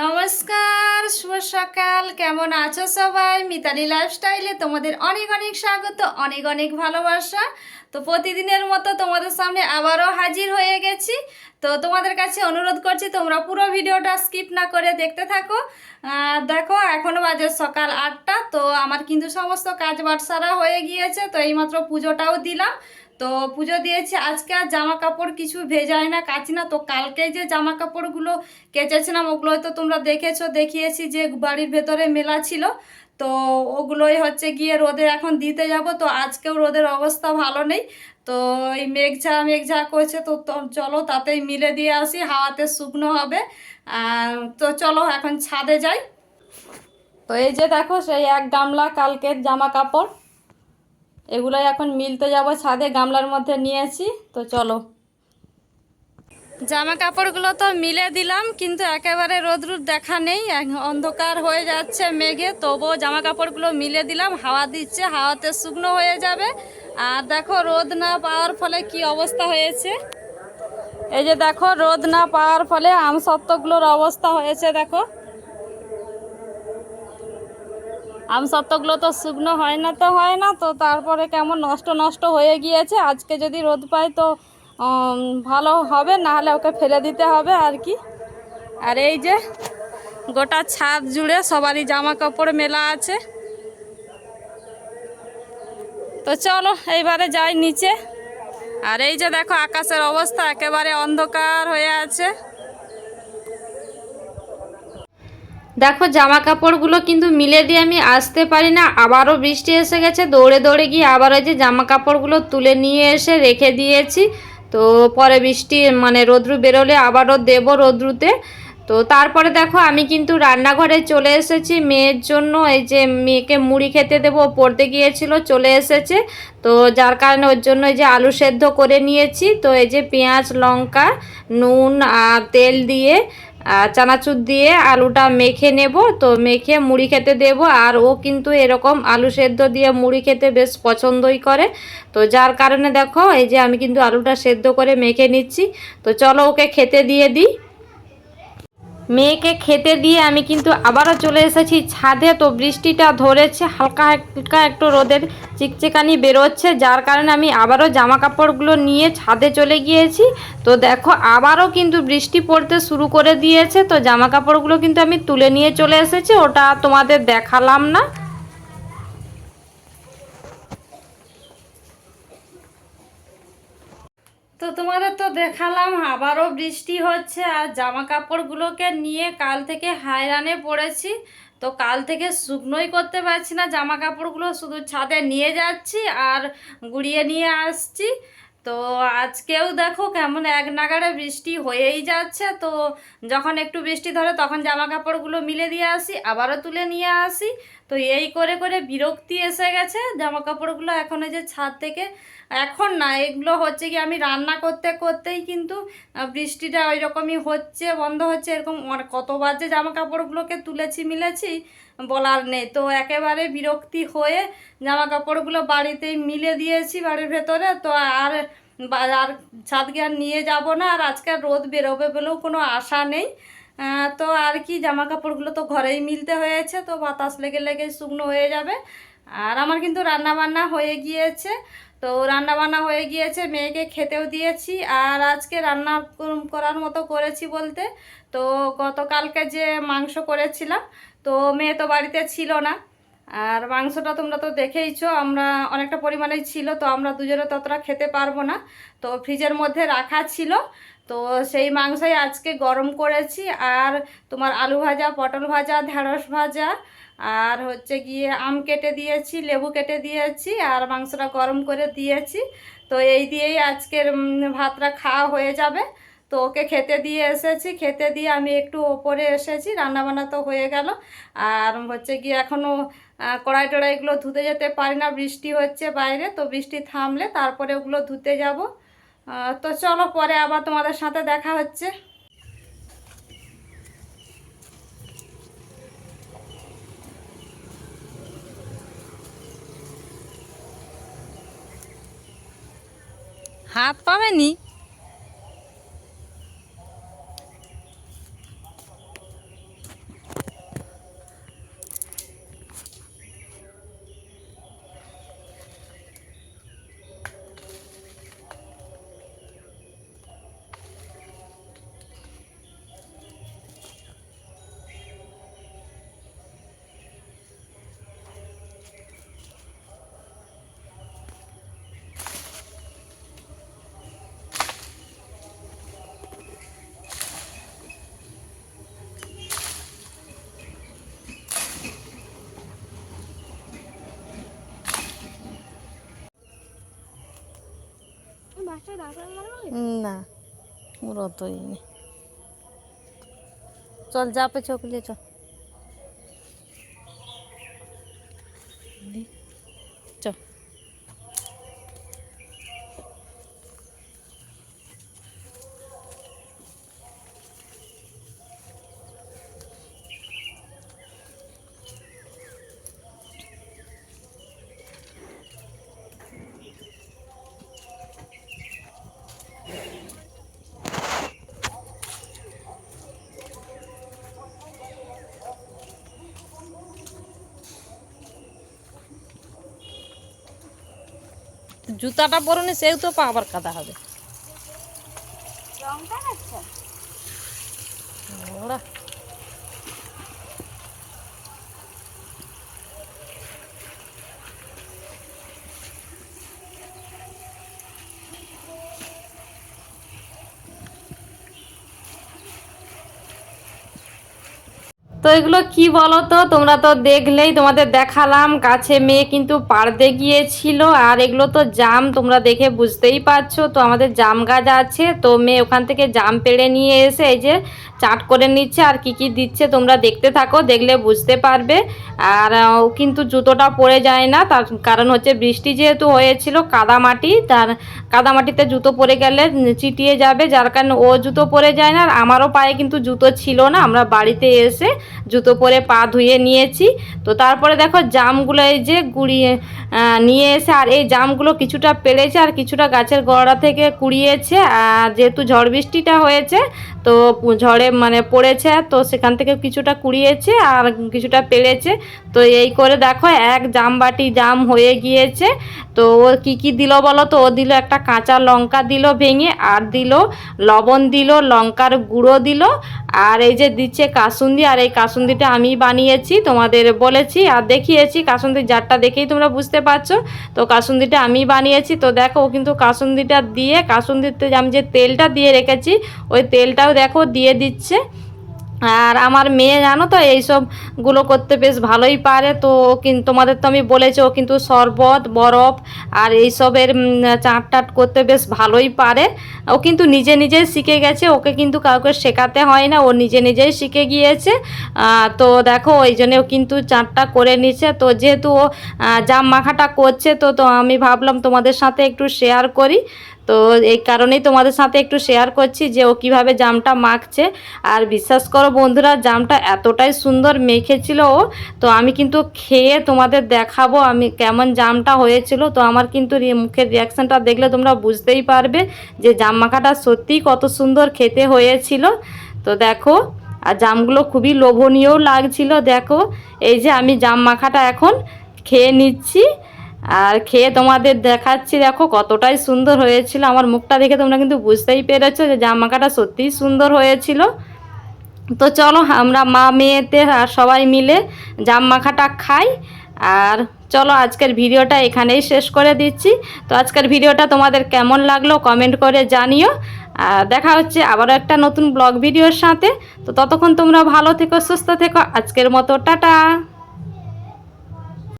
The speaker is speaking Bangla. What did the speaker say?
নমস্কার, শুভ সকাল। কেমন আছো সবাই? মিতালি লাইফস্টাইলে তোমাদের অনেক অনেক স্বাগত, অনেক অনেক ভালোবাসা। তো প্রতিদিনের মতো তোমাদের সামনে আবারও হাজির হয়ে গেছি। তো তোমাদের কাছে অনুরোধ করছি, তোমরা পুরো ভিডিওটা স্কিপ না করে দেখতে থাকো। দেখো এখনও বাজে সকাল আটটা, তো আমার কিন্তু সমস্ত কাজ বাট সারা হয়ে গিয়েছে, তো এইমাত্র পুজোটাও দিলাম। তো পুজো দিয়েছি। আজকে আর জামা কাপড় কিছু ভেজায় না, কাচি না। তো কালকে যে জামা কাপড়গুলো কেচেছিলাম ওগুলো তো তোমরা দেখেছ, দেখিয়েছি যে বাড়ির ভেতরে মেলা ছিল। তো ওগুলোই হচ্ছে গিয়ে রোদে এখন দিতে যাব। তো আজকেও রোদের অবস্থা ভালো নেই। তো এই মেঘঝা মেঘঝা করছে, তো- চলো তাতেই মিলে দিয়ে আসি, হাওয়াতে শুকনো হবে। আর তো চলো এখন ছাদে যাই। তো এই যে দেখো, সেই এক গামলা কালকের জামা কাপড় এগুলোই এখন মিলতে যাব ছাদে গামলার মধ্যে নিয়েছি তো চলো। জামা কাপড়গুলো তো মিলে দিলাম কিন্তু একেবারে রোদ্রুর দেখা নেই অন্ধকার হয়ে যাচ্ছে মেঘে তবুও জামা কাপড়গুলো মিলে দিলাম হাওয়া দিচ্ছে হাওয়াতে শুকনো হয়ে যাবে। আর দেখো রোদ না পাওয়ার ফলে কি অবস্থা হয়েছে। এই যে দেখো রোদ না পাওয়ার ফলে আমসত্ত্বগুলোর অবস্থা হয়েছে দেখো। আমসত্ত্বগুলো তো শুকনো হয় না তো হয় না, তো তারপরে কেমন নষ্ট নষ্ট হয়ে গিয়েছে, আজকে যদি রোদ পায় তো ভালো হবে না হলে ওকে ফেলে দিতে হবে আর কি। আর এই যে গোটা ছাদ জুড়ে সবারই জামা কাপড় মেলা আছে। তো চলো এইবারে যাই নিচে। আর এই যে দেখো আকাশের অবস্থা, একেবারে অন্ধকার হয়ে আছে। দেখো জামা কাপড়গুলো কিন্তু মিলে দিয়ে আমি আসতে পারি না। আবারও বৃষ্টি এসে গেছে, দৌড়ে দৌড়ে গিয়ে আবার ওই যে জামা কাপড়গুলো তুলে নিয়ে এসে রেখে দিয়েছি। তো পরে বৃষ্টি মানে রোদ্রু বেরোলে আবারও দেবো রোদ্রুতে। তো তারপরে দেখো, আমি কিন্তু রান্নাঘরে চলে এসেছি। মেয়ের জন্য এই যে মেয়েকে মুড়ি খেতে দেবো পড়তে গিয়েছিল, চলে এসেছে। তো যার কারণে ওর জন্য এই যে আলু সেদ্ধ করে নিয়েছি। তো এই যে পেঁয়াজ, লঙ্কা, নুন আর তেল দিয়ে চানাচুর দিয়ে আলুটা মেখে নেব। তো মেখে মুড়ি খেতে দেব। আর ও কিন্তু এরকম আলু সেদ্ধ দিয়ে মুড়ি খেতে বেশ পছন্দই করে। তো যার কারণে দেখো, এই যে আমি কিন্তু আলুটা সেদ্ধ করে মেখে নিচ্ছি। তো চলো ওকে খেতে দিয়ে দিই। মেয়েকে খেতে দিয়ে আমি কিন্তু আবারও চলে এসেছি। ছাদে তো বৃষ্টিটা ধরেছে, হালকা হালকা একটু রোদের চিকচিকানি বেরোচ্ছে, যার কারণে আমি আবারও জামা কাপড়গুলো নিয়ে ছাদে চলে গিয়েছি। তো দেখো, আবারও কিন্তু বৃষ্টি পড়তে শুরু করে দিয়েছে। তো জামা কাপড়গুলো কিন্তু আমি তুলে নিয়ে চলে এসেছি, ওটা তোমাদের দেখালাম না। তো তোমাদের তো দেখালাম, আবারও বৃষ্টি হচ্ছে আর জামা কাপড়গুলোকে নিয়ে কাল থেকে হায়রানে পড়েছি। তো কাল থেকে শুকনোই করতে পারছি না জামা কাপড়গুলো শুধু ছাদে নিয়ে যাচ্ছি আর গুড়িয়ে নিয়ে আসছি। তো আজকেও দেখো কেমন এক নাগাড়ে বৃষ্টি হয়েই যাচ্ছে। তো যখন একটু বৃষ্টি ধরে তখন জামা কাপড়গুলো মিলে দিয়ে আসি, আবারও তুলে নিয়ে আসি। তো এই করে করে বিরক্তি এসে গেছে জামা কাপড়গুলো এখন যে ছাদ থেকে এখন না, এগুলো হচ্ছে কি আমি রান্না করতে করতেই কিন্তু বৃষ্টিটা ওই রকমই হচ্ছে, বন্ধ হচ্ছে, এরকম কতবার যে জামা কাপড়গুলোকে তুলেছি মিলেছি, বলার নেই। তো একেবারে বিরক্তি হয়ে জামা কাপড়গুলো বাড়িতেই মিলে দিয়েছি বাড়ির ভেতরে, তো আর আর আর নিয়ে যাব না, আর আজকে রোদ বেরোবে বলেও কোনো আশা নেই। তো আর কি জামা কাপড়গুলো তো ঘরেই মিলতে হয়েছে, তো বাতাস লেগে লেগে শুকনো হয়ে যাবে। আর আমার কিন্তু রান্না বান্না হয়ে গিয়েছে, তো রান্না বান্না হয়ে গিয়েছে, মেয়েকে খেতেও দিয়েছি, আর আজকে রান্না করার মতো করেছি বলতে, তো গতকালকে যে মাংস করেছিলাম, তো মেয়ে তো বাড়িতে ছিল না। আর মাংসটা তোমরা তো দেখেইছো, আমরা অনেকটা পরিমাণেই ছিল, তো আমরা দুজনে ততটা খেতে পারব না। তো ফ্রিজের মধ্যে রাখা ছিল, তো সেই মাংসই আজকে গরম করেছি। আর তোমার আলু ভাজা, পটল ভাজা, ঢেঁড়স ভাজা, আর হচ্ছে গিয়ে আম কেটে দিয়েছি, লেবু কেটে দিয়েছি, আর মাংসটা গরম করে দিয়েছি। তো এই দিয়েই আজকের ভাতটা খাওয়া হয়ে যাবে। তো ওকে খেতে দিয়ে এসেছি, খেতে দিয়ে আমি একটু ওপরে এসেছি, রান্নাবান্না তো হয়ে গেল। আর হচ্ছে গিয়ে এখনও কড়াই টড়াইগুলো ধুতে যেতে পারি না, বৃষ্টি হচ্ছে বাইরে, তো বৃষ্টি থামলে তারপরে ওগুলো ধুতে যাব। তো চলো পরে আবার তোমাদের সাথে দেখা হচ্ছে। হাত পাবেনি? না ওর অতই চল যা পেছ চল। জুতাটা পরনে সেও তো পা আবার কাদা হবে। ওরা তো এগুলো কি বলো তো তোমরা তো দেখলেই তোমাদের দেখালাম, কাছে মেয়ে কিন্তু পাড়তে গিয়েছিল, আর এগুলো তো জাম তোমরা দেখে বুঝতেই পারছ। তো আমাদের জাম গাছ আছে, তো মেয়ে ওখান থেকে জাম পেড়ে নিয়ে এসে এই যে চাট করে নিচ্ছে, আর কি কি দিচ্ছে তোমরা দেখতে থাকো, দেখলে বুঝতে পারবে। আর, ও কিন্তু জুতোটা পরে যায় না, তার কারণ হচ্ছে বৃষ্টি যেহেতু হয়েছিল, কাদা মাটি, তার কাদা মাটিতে জুতো পরে গেলে চিটিয়ে যাবে, যার কারণে ও জুতো পরে যায় না, আর আমারও পায়ে কিন্তু জুতো ছিল না, আমরা বাড়িতে এসে জুতো পরে পা ধুয়ে নিয়েছি। তো তারপরে দেখো জামগুলো এই যে গুড়িয়ে নিয়ে এসে আর এই জামগুলো কিছুটা পেড়েছে আর কিছুটা গাছের গোড়া থেকে কুড়িয়েছে। যেহেতু ঝড় বৃষ্টিটা হয়েছে, তো ঝড়ে মানে পড়েছে, তো সেখান থেকে কিছুটা কুড়িয়েছে আর কিছুটা পেড়েছে তো এই করে দেখো এক জাম বাটি জাম হয়ে গিয়েছে। তো ও কী কী দিল বলো তো? ও দিল একটা কাঁচা লঙ্কা দিল ভেঙে, আর দিল লবণ দিল, লঙ্কার গুঁড়ো দিল আর এই যে দিচ্ছে কাসুন্দি, আর এই কাসুন্দিটা আমি বানিয়েছি, তোমাদের বলেছি আর দেখিয়েছি। কাসুন্দির জারটা দেখেই তোমরা বুঝতে পারছ। তো কাসুন্দিটা আমি বানিয়েছি। তো দেখো, ও কিন্তু কাসুন্দিটা দিয়ে, কাসুন্দিতে আমি যে তেলটা দিয়ে রেখেছি, ওই তেলটাও দেখো দিয়ে দিচ্ছে। আর আমার মেয়ে জানো তো এইসবগুলো করতে বেশ ভালোই পারে। তো কিন্তু তোমাদের তো আমি বলেছি, ও কিন্তু শরবত, বরফ আর এইসবের চাট টাট করতে বেশ ভালোই পারে। ও কিন্তু নিজে নিজেই শিখে গেছে, ওকে কিন্তু কাউকে শেখাতে হয় না, ও নিজে নিজেই শিখে গিয়েছে। তো দেখো, ওই জন্য ও কিন্তু চাটটা করে নিচ্ছে। তো যেহেতু ও জাম মাখাটা করছে, তো তো আমি ভাবলাম তোমাদের সাথে একটু শেয়ার করি। তো এই কারণেই তোমাদের সাথে একটু শেয়ার করছি যে ও কীভাবে জামটা মাখছে। আর বিশ্বাস করো বন্ধুরা, জামটা এতটাই সুন্দর মেখেছিল ও, তো আমি কিন্তু খেয়ে তোমাদের দেখাবো আমি কেমন জামটা হয়েছিল। তো আমার কিন্তু মুখের রিয়াকশানটা দেখলে তোমরা বুঝতেই পারবে যে জাম মাখাটা সত্যিই কত সুন্দর খেতে হয়েছিল। তো দেখো, আর জামগুলো খুবই লোভনীয়ও লাগছিল, দেখো। এই যে আমি জাম মাখাটা এখন খেয়ে নিচ্ছি। আর খেয়ে তোমাদের দেখাচ্ছি, দেখো কতটাই সুন্দর হয়েছিল। আমার মুখটা দেখে তোমরা কিন্তু বুঝতেই পেরেছ যে জাম মাখাটা সত্যিই সুন্দর হয়েছিল। তো চলো আমরা মা মেয়েতে আর সবাই মিলে জাম মাখাটা খাই। আর চলো আজকের ভিডিওটা এখানেই শেষ করে দিচ্ছি। তো আজকের ভিডিওটা তোমাদের কেমন লাগল কমেন্ট করে জানিও। আর দেখা হচ্ছে আবারও একটা নতুন ব্লগ ভিডিওর সাথে। তো ততক্ষণ তোমরা ভালো থেকো, সুস্থ থেকো। আজকের মতো, টাটা।